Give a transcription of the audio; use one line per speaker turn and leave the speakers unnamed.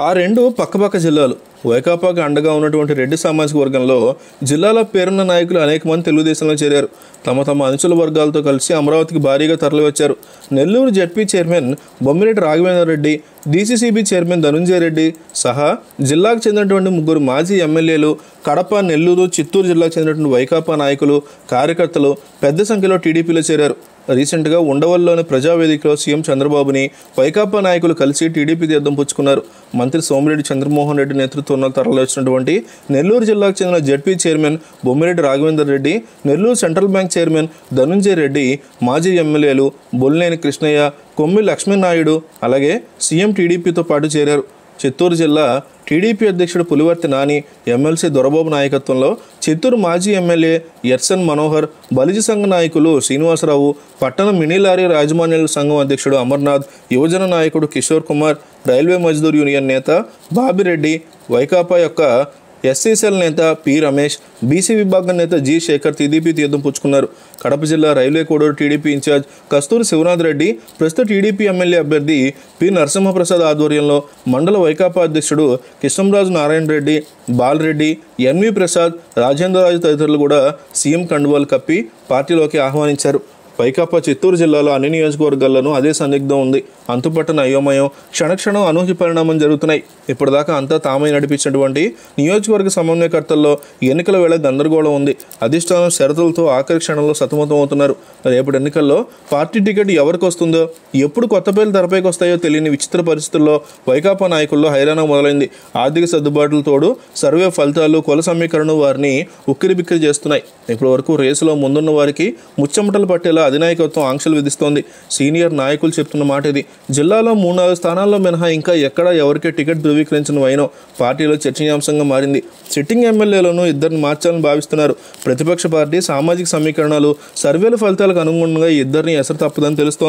ఆ రెండు పక్కపక్క జిల్లాలు. వైకాపాకి అండగా ఉన్నటువంటి రెడ్డి సామాజిక వర్గంలో జిల్లాలో పేరున్న నాయకులు అనేక మంది తెలుగుదేశంలో చేరారు. తమ తమ అనుచుల వర్గాలతో కలిసి అమరావతికి భారీగా తరలివచ్చారు. Nellore ZP chairman Bommireddy Raghavendrareddy DCCB chairman Dhanunjaya Reddy సహా జిల్లాకు చెందినటువంటి ముగ్గురు మాజీ ఎమ్మెల్యేలు కడప నెల్లూరు చిత్తూరు జిల్లాకు చెందినటువంటి వైకాపా నాయకులు కార్యకర్తలు పెద్ద సంఖ్యలో టీడీపీలో చేరారు. రీసెంట్గా ఉండవల్లోని ప్రజావేదికలో సీఎం చంద్రబాబుని వైకాపా నాయకులు కలిసి టీడీపీ తీర్థం పుచ్చుకున్నారు. మంత్రి సోమిరెడ్డి చంద్రమోహన్ రెడ్డి నేతృత్వంలో తరలివచ్చినటువంటి నెల్లూరు జిల్లాకు చెందిన ZP chairman Bommireddy Raghavender Reddy Nellore central bank chairman Dhanunjaya Reddy మాజీ ఎమ్మెల్యేలు బొల్లేని కృష్ణయ్య కొమ్మి లక్ష్మీనాయుడు అలాగే సీఎం టీడీపీతో పాటు చేరారు. చిత్తూరు జిల్లా టీడీపీ అధ్యక్షుడు పులివర్తి నాని ఎమ్మెల్సీ దొరబాబు నాయకత్వంలో చిత్తూరు మాజీ ఎమ్మెల్యే ఎర్సన్ మనోహర్ బలిజ సంఘ నాయకులు శ్రీనివాసరావు పట్టణ మినీ లారీ యాజమాన్యాల సంఘం అధ్యక్షుడు అమర్నాథ్ యువజన నాయకుడు కిషోర్ కుమార్ రైల్వే మజ్దూర్ యూనియన్ నేత బాబిరెడ్డి వైకాపా యొక్క ఎస్సీసీఎల్ నేత పి రమేష్ బీసీ విభాగం నేత జి శేఖర్ టీడీపీ తీర్థం పుచ్చుకున్నారు. కడప జిల్లా railway Koduru TDP incharge Kasturi Sivanath Reddy ప్రస్తుత టీడీపీ ఎమ్మెల్యే అభ్యర్థి పి నరసింహప్రసాద్ ఆధ్వర్యంలో మండల వైకాపా అధ్యక్షుడు కిషంరాజు నారాయణ రెడ్డి బాలరెడ్డి ఎన్వి ప్రసాద్ రాజేంద్రరాజు తదితరులు కూడా సీఎం కండువాలు కప్పి పార్టీలోకి ఆహ్వానించారు. వైకాపా చిత్తూరు జిల్లాలో అన్ని నియోజకవర్గాల్లోనూ అదే సందిగ్ధం ఉంది. అంతుపట్టన అయోమయం క్షణక్షణం అనూహ్య పరిణామం జరుగుతున్నాయి. ఇప్పటిదాకా అంతా తామై నడిపించినటువంటి నియోజకవర్గ సమన్వయకర్తల్లో ఎన్నికల వేళ గందరగోళం ఉంది. అధిష్టానం షరతులతో ఆఖరి క్షణంలో సతమతం అవుతున్నారు రేపటి ఎన్నికల్లో పార్టీ టికెట్ ఎవరికి వస్తుందో ఎప్పుడు కొత్త పేర్లు తెరపైకి వస్తాయో తెలియని విచిత్ర పరిస్థితుల్లో వైకాపా నాయకుల్లో హైరాణ మొదలైంది. ఆర్థిక సర్దుబాట్లు తోడు సర్వే ఫలితాలు కుల సమీకరణ వారిని ఉక్కిరిబిక్కిరి చేస్తున్నాయి. ఇప్పటి వరకు రేసులో ముందున్న వారికి ముచ్చమటలు పట్టేలా అధినాయకత్వం ఆంక్షలు విధిస్తోంది. సీనియర్ నాయకులు చెప్తున్న మాట ఇది. జిల్లాలో మూడు నాలుగు స్థానాల్లో మినహా ఇంకా ఎక్కడ ఎవరికే టికెట్ ధృవీకరించిన వైనో పార్టీలో చర్చనీయాంశంగా మారింది. సిట్టింగ్ ఎమ్మెల్యేలను ఇద్దరిని మార్చాలని భావిస్తున్నారు. ప్రతిపక్ష పార్టీ సామాజిక సమీకరణాలు సర్వేల ఫలితాలకు అనుగుణంగా ఈ ఇద్దరిని ఎసరు తప్పదని తెలుస్తోంది.